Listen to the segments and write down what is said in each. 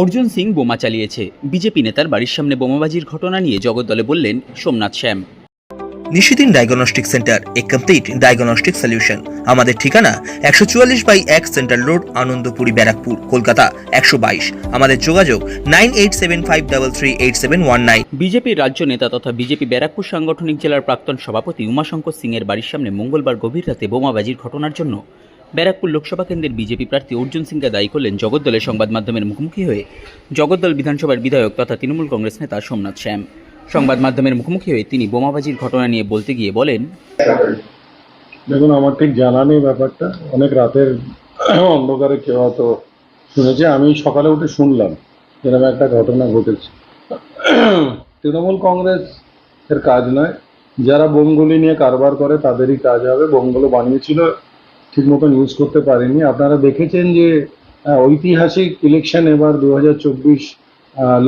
অর্জুন সিং বোমা চালিয়েছে। বিজেপি নেতার বাড়ির সামনে বোমাবাজির ঘটনা নিয়ে জগদ্দলে বললেন Somnath Shyam. Nishidin diagnostic centre a complete diagnostic solution আমাদের ঠিকানা একশো চুয়াল্লিশ বাই এক সেন্ট্রাল রোড আনন্দপুরি ব্যারাকপুর কলকাতা একশো বাইশ। আমাদের যোগাযোগ nine eight seven five double three eight seven one nine. বিজেপির রাজ্য নেতা তথা বিজেপি ব্যারাকপুর সাংগঠনিক জেলার প্রাক্তন সভাপতি উমাশঙ্কর সিং এর বাড়ির সামনে মঙ্গলবার গভীর রাতে বোমাবাজির ঘটনার জন্য ব্যারাকপুর লোকসভা কেন্দ্রের বিজেপি প্রার্থী অর্জুন সিংকে দায়ী করলেন জগদ্দলের সংবাদ মাধ্যমের মুখোমুখি হয়ে জগদ্দল বিধানসভার বিধায়ক তথা তৃণমূল কংগ্রেস নেতা সোমনাথ শ্যাম। সংবাদ মাধ্যমের মুখোমুখি হয়ে তিনি বোমাবাজির ঘটনা নিয়ে বলতে গিয়ে বলেন, দেখুন, আমার ঠিক জানা নেই ব্যাপারটা। অনেক রাতের অন্ধকারে কেউ হয়তো শুনেছে। আমি সকালে উঠে শুনলাম এরকম একটা ঘটনা ঘটেছে। তৃণমূল কংগ্রেস এর কাজ নয়। যারা বোমগুলি নিয়ে কারবার করে, তাদেরই কাজ হবে। বোমগুলো বানিয়েছিল ঠিক মতন ইউজ করতে পারেনি আপনারা দেখেছেন যে ঐতিহাসিক ইলেকশন এবার দু হাজার চব্বিশ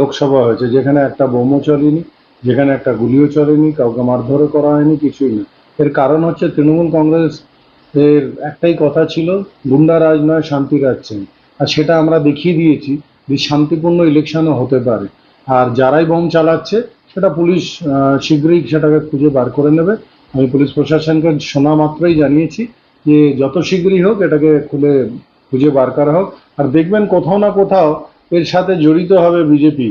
লোকসভা হয়েছে, যেখানে একটা বোমও চলেনি, যেখানে একটা গুলিও চলেনি, কাউকে মারধরও করা হয়নি, কিছুই না। এর কারণ হচ্ছে তৃণমূল কংগ্রেস এর একটাই কথা ছিল গুন্ডারাজ নয়, শান্তি রাজ আর সেটা আমরা দেখিয়ে দিয়েছি যে শান্তিপূর্ণ ইলেকশনও হতে পারে। আর যারাই বোম চালাচ্ছে, সেটা পুলিশ শীঘ্রই সেটাকে খুঁজে বার করে নেবে। আমি পুলিশ প্রশাসনকে শোনা মাত্রই জানিয়েছি যে যত শীঘ্রই হোক এটাকে খুলে খুঁজে বার করা হোক। আর দেখবেন কোথাও না কোথাও এর সাথে জড়িত হবে বিজেপি।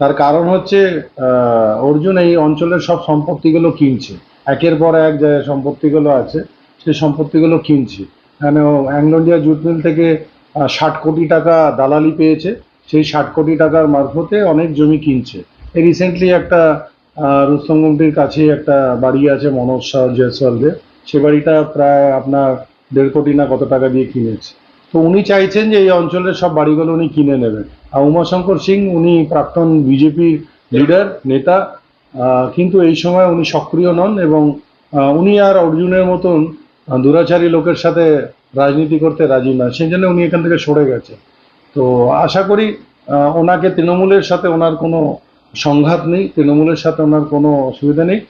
তার কারণ হচ্ছে অর্জুন এই অঞ্চলের সব সম্পত্তিগুলো কিনছে। একের পর এক যে সম্পত্তিগুলো আছে সেই সম্পত্তিগুলো কিনছে। এখানে অ্যাংলো ইন্ডিয়া জুট মিল থেকে ষাট কোটি টাকা দালালি পেয়েছে। সেই ষাট কোটি টাকার মারফতে অনেক জমি কিনছে। এই রিসেন্টলি একটা রুস্তমগুমটির কাছে একটা বাড়ি আছে মনোজ শাহ জয়সওয়ালদের। সে বাড়িটা প্রায় আপনার দেড় কোটি না কত টাকা দিয়ে কিনেছে। তো উনি চাইছেন যে এই অঞ্চলের সব বাড়িগুলো উনি কিনে নেবেন। আর উমাশঙ্কর সিং উনি প্রাক্তন বিজেপি লিডার, নেতা কিন্তু এই সময় উনি সক্রিয় নন এবং উনি আর অর্জুনের মতন দুরাচারী লোকের সাথে রাজনীতি করতে রাজি না সেই জন্য উনি এখান থেকে সরে গেছে তো আশা করি ওনাকে তৃণমূলের সাথে ওনার কোনো সংঘাত নেই, তৃণমূলের সাথে ওনার কোনো অসুবিধা নেই।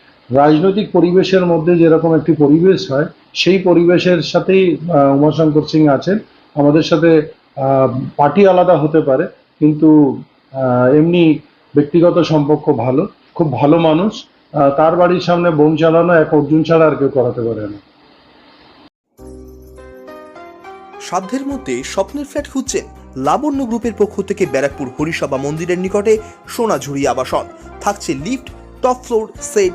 রাজনৈতিক পরিবেশের মধ্যে যেরকম একটি পরিবেশ হয়, সেই পরিবেশের সাথেই উমাশঙ্কর সিং আছেন। আমাদের সাথে পার্টি আলাদা হতে পারে, কিন্তু এমনি ব্যক্তিগত সম্পর্ক ভালো, খুব ভালো মানুষ। তার বাড়ির সামনে বোম চালানো এক অর্জুন ছাড়া আর কেউ করাতে পারে না। সাধ্যের মধ্যে স্বপ্নের ফ্ল্যাট খুঁজছেন লাবণ্য গ্রুপের পক্ষ থেকে ব্যারাকপুর হরিসভা মন্দিরের নিকটে সোনাঝুরি আবাসন। থাকছে lift, top floor, set